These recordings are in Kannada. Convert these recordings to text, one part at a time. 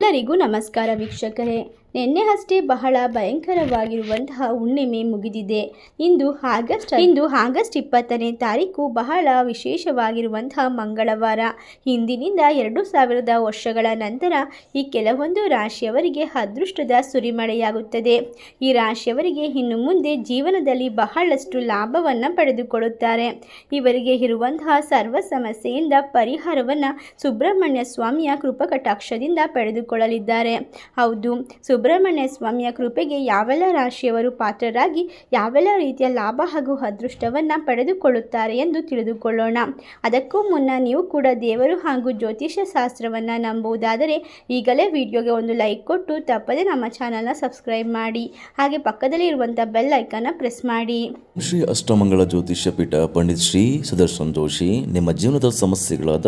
ಎಲ್ಲರಿಗೂ ನಮಸ್ಕಾರ ವೀಕ್ಷಕರೇ ನಿನ್ನೆ ಅಷ್ಟೇ ಬಹಳ ಭಯಂಕರವಾಗಿರುವಂತಹ ಹುಣ್ಣಿಮೆ ಮುಗಿದಿದೆ. ಇಂದು ಆಗಸ್ಟ್ ಇಂದು ಆಗಸ್ಟ್ ಇಪ್ಪತ್ತನೇ ತಾರೀಕು ಬಹಳ ವಿಶೇಷವಾಗಿರುವಂತಹ ಮಂಗಳವಾರ. ಹಿಂದಿನಿಂದ ಎರಡು ಸಾವಿರದ ವರ್ಷಗಳ ನಂತರ ಈ ಕೆಲವೊಂದು ರಾಶಿಯವರಿಗೆ ಅದೃಷ್ಟದ ಸುರಿಮಳೆಯಾಗುತ್ತದೆ. ಈ ರಾಶಿಯವರಿಗೆ ಇನ್ನು ಮುಂದೆ ಜೀವನದಲ್ಲಿ ಬಹಳಷ್ಟು ಲಾಭವನ್ನು ಪಡೆದುಕೊಳ್ಳುತ್ತಾರೆ. ಇವರಿಗೆ ಇರುವಂತಹ ಸರ್ವ ಸಮಸ್ಯೆಯಿಂದ ಪರಿಹಾರವನ್ನು ಸುಬ್ರಹ್ಮಣ್ಯ ಸ್ವಾಮಿಯ ಕೃಪಕಟಾಕ್ಷದಿಂದ ಪಡೆದುಕೊಳ್ಳಲಿದ್ದಾರೆ. ಹೌದು ಸುಬ್ರಹ್ಮಣ್ಯ ಸ್ವಾಮಿಯ ಕೃಪೆಗೆ ಯಾವೆಲ್ಲ ರಾಶಿಯವರು ಪಾತ್ರರಾಗಿ ಯಾವೆಲ್ಲ ರೀತಿಯ ಲಾಭ ಹಾಗೂ ಅದೃಷ್ಟವನ್ನು ಪಡೆದುಕೊಳ್ಳುತ್ತಾರೆ ಎಂದು ತಿಳಿದುಕೊಳ್ಳೋಣ. ಅದಕ್ಕೂ ಮುನ್ನ ನೀವು ಕೂಡ ದೇವರು ಹಾಗೂ ಜ್ಯೋತಿಷ್ಯ ಶಾಸ್ತ್ರವನ್ನು ನಂಬುವುದಾದರೆ ಈಗಲೇ ವಿಡಿಯೋಗೆ ಒಂದು ಲೈಕ್ ಕೊಟ್ಟು ತಪ್ಪದೆ ನಮ್ಮ ಚಾನಲ್ನ ಸಬ್ಸ್ಕ್ರೈಬ್ ಮಾಡಿ. ಹಾಗೆ ಪಕ್ಕದಲ್ಲಿ ಇರುವಂಥ ಬೆಲ್ ಐಕನ್ನ ಪ್ರೆಸ್ ಮಾಡಿ. ಶ್ರೀ ಅಷ್ಟಮಂಗಳ ಜ್ಯೋತಿಷ್ಯ ಪೀಠ ಪಂಡಿತ್ ಶ್ರೀ ಸುದರ್ಶನ್ ಜೋಶಿ ನಿಮ್ಮ ಜೀವನದ ಸಮಸ್ಯೆಗಳಾದ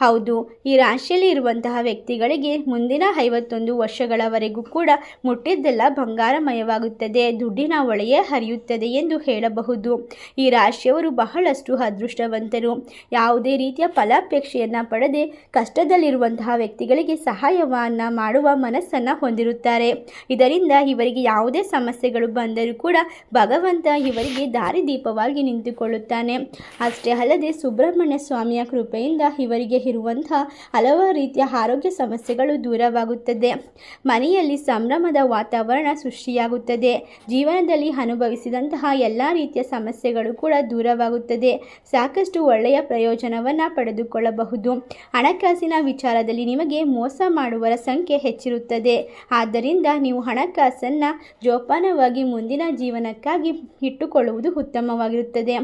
ಹೌದು, ಈ ರಾಶಿಯಲ್ಲಿ ಇರುವಂತಹ ವ್ಯಕ್ತಿಗಳಿಗೆ ಮುಂದಿನ ಐವತ್ತೊಂದು ವರ್ಷಗಳವರೆಗೂ ಕೂಡ ಮುಟ್ಟಿದ್ದೆಲ್ಲ ಬಂಗಾರಮಯವಾಗುತ್ತದೆ, ದುಡ್ಡಿನ ಒಳೆಯೇ ಹರಿಯುತ್ತದೆ ಎಂದು ಹೇಳಬಹುದು. ಈ ರಾಶಿಯವರು ಬಹಳಷ್ಟು ಅದೃಷ್ಟವಂತರು. ಯಾವುದೇ ರೀತಿಯ ಫಲಾಪೇಕ್ಷೆಯನ್ನು ಪಡೆದೇ ಕಷ್ಟದಲ್ಲಿರುವಂತಹ ವ್ಯಕ್ತಿಗಳಿಗೆ ಸಹಾಯವನ್ನು ಮಾಡುವ ಮನಸ್ಸನ್ನು ಹೊಂದಿರುತ್ತಾರೆ. ಇದರಿಂದ ಇವರಿಗೆ ಯಾವುದೇ ಸಮಸ್ಯೆಗಳು ಬಂದರೂ ಕೂಡ ಭಗವಂತ ಇವರಿಗೆ ದಾರಿದೀಪವಾಗಿ ನಿಂತುಕೊಳ್ಳುತ್ತಾನೆ. ಅಷ್ಟೇ ಅಲ್ಲದೆ ಸುಬ್ರಹ್ಮಣ್ಯ ಸ್ವಾಮಿಯ ಕೃಪೆಯಿಂದ ಇವರಿಗೆ ಇರುವಂತಹ ಹಲವಾರು ರೀತಿಯ ಆರೋಗ್ಯ ಸಮಸ್ಯೆಗಳು ದೂರವಾಗುತ್ತದೆ. ಮನೆಯಲ್ಲಿ ಸಂಭ್ರಮದ ವಾತಾವರಣ ಸೃಷ್ಟಿಯಾಗುತ್ತದೆ. ಜೀವನದಲ್ಲಿ ಅನುಭವಿಸಿದಂತಹ ಎಲ್ಲ ರೀತಿಯ ಸಮಸ್ಯೆಗಳು ಕೂಡ ದೂರವಾಗುತ್ತದೆ. ಸಾಕಷ್ಟು ಒಳ್ಳೆಯ ಪ್ರಯೋಜನವನ್ನು ಪಡೆದುಕೊಳ್ಳಬಹುದು. ಹಣಕಾಸಿನ ವಿಚಾರದಲ್ಲಿ ನಿಮಗೆ ಮೋಸ ಮಾಡುವರ ಸಂಖ್ಯೆ ಹೆಚ್ಚಿರುತ್ತದೆ. ಆದ್ದರಿಂದ ನೀವು ಹಣಕಾಸನ್ನು ಜೋಪಾನವಾಗಿ ಮುಂದಿನ ಜೀವನಕ್ಕಾಗಿ ಇಟ್ಟುಕೊಳ್ಳುವುದು ಉತ್ತಮವಾಗಿರುತ್ತದೆ.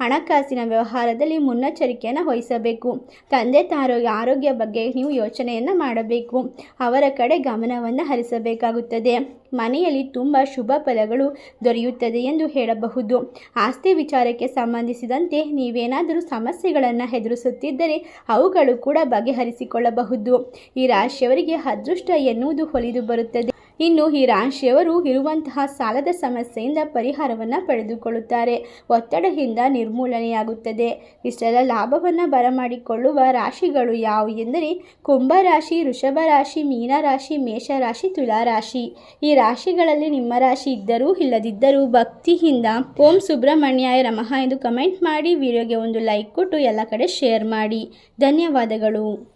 ಹಣಕಾಸಿನ ವ್ಯವಹಾರದಲ್ಲಿ ಮುನ್ನೆಚ್ಚರಿಕೆಯನ್ನು ವಹಿಸಬೇಕು. ತಂದೆ ತಾರೋ ಆರೋಗ್ಯ ಬಗ್ಗೆ ನೀವು ಯೋಚನೆಯನ್ನು ಮಾಡಬೇಕು. ಅವರ ಕಡೆ ಗಮನವನ್ನು ಹರಿಸಬೇಕಾಗುತ್ತದೆ. ಮನೆಯಲ್ಲಿ ತುಂಬ ಶುಭ ಫಲಗಳು ದೊರೆಯುತ್ತದೆ ಎಂದು ಹೇಳಬಹುದು. ಆಸ್ತಿ ವಿಚಾರಕ್ಕೆ ಸಂಬಂಧಿಸಿದಂತೆ ನೀವೇನಾದರೂ ಸಮಸ್ಯೆಗಳನ್ನು ಎದುರಿಸುತ್ತಿದ್ದರೆ ಅವುಗಳು ಕೂಡ ಬಗೆಹರಿಸಿಕೊಳ್ಳಬಹುದು. ಈ ರಾಶಿಯವರಿಗೆ ಅದೃಷ್ಟ ಎನ್ನುವುದು ಹೊಲಿದು ಬರುತ್ತದೆ. ಇನ್ನು ಈ ರಾಶಿಯವರು ಇರುವಂತಹ ಸಾಲದ ಸಮಸ್ಯೆಯಿಂದ ಪರಿಹಾರವನ್ನು ಪಡೆದುಕೊಳ್ಳುತ್ತಾರೆ. ಒತ್ತಡದಿಂದ ನಿರ್ಮೂಲನೆಯಾಗುತ್ತದೆ. ಇಷ್ಟೆಲ್ಲ ಲಾಭವನ್ನು ಬರಮಾಡಿಕೊಳ್ಳುವ ರಾಶಿಗಳು ಯಾವುವು ಎಂದರೆ ಕುಂಭರಾಶಿ ವೃಷಭ ರಾಶಿ ಮೀನರಾಶಿ, ಮೇಷರಾಶಿ, ತುಲಾರಾಶಿ. ಈ ರಾಶಿಗಳಲ್ಲಿ ನಿಮ್ಮ ರಾಶಿ ಇದ್ದರೂ ಇಲ್ಲದಿದ್ದರೂ ಭಕ್ತಿಯಿಂದ ಓಂ ಸುಬ್ರಹ್ಮಣ್ಯಾಯ ರಮಃ ಎಂದು ಕಮೆಂಟ್ ಮಾಡಿ. ವಿಡಿಯೋಗೆ ಒಂದು ಲೈಕ್ ಕೊಟ್ಟು ಎಲ್ಲ ಕಡೆ ಶೇರ್ ಮಾಡಿ. ಧನ್ಯವಾದಗಳು.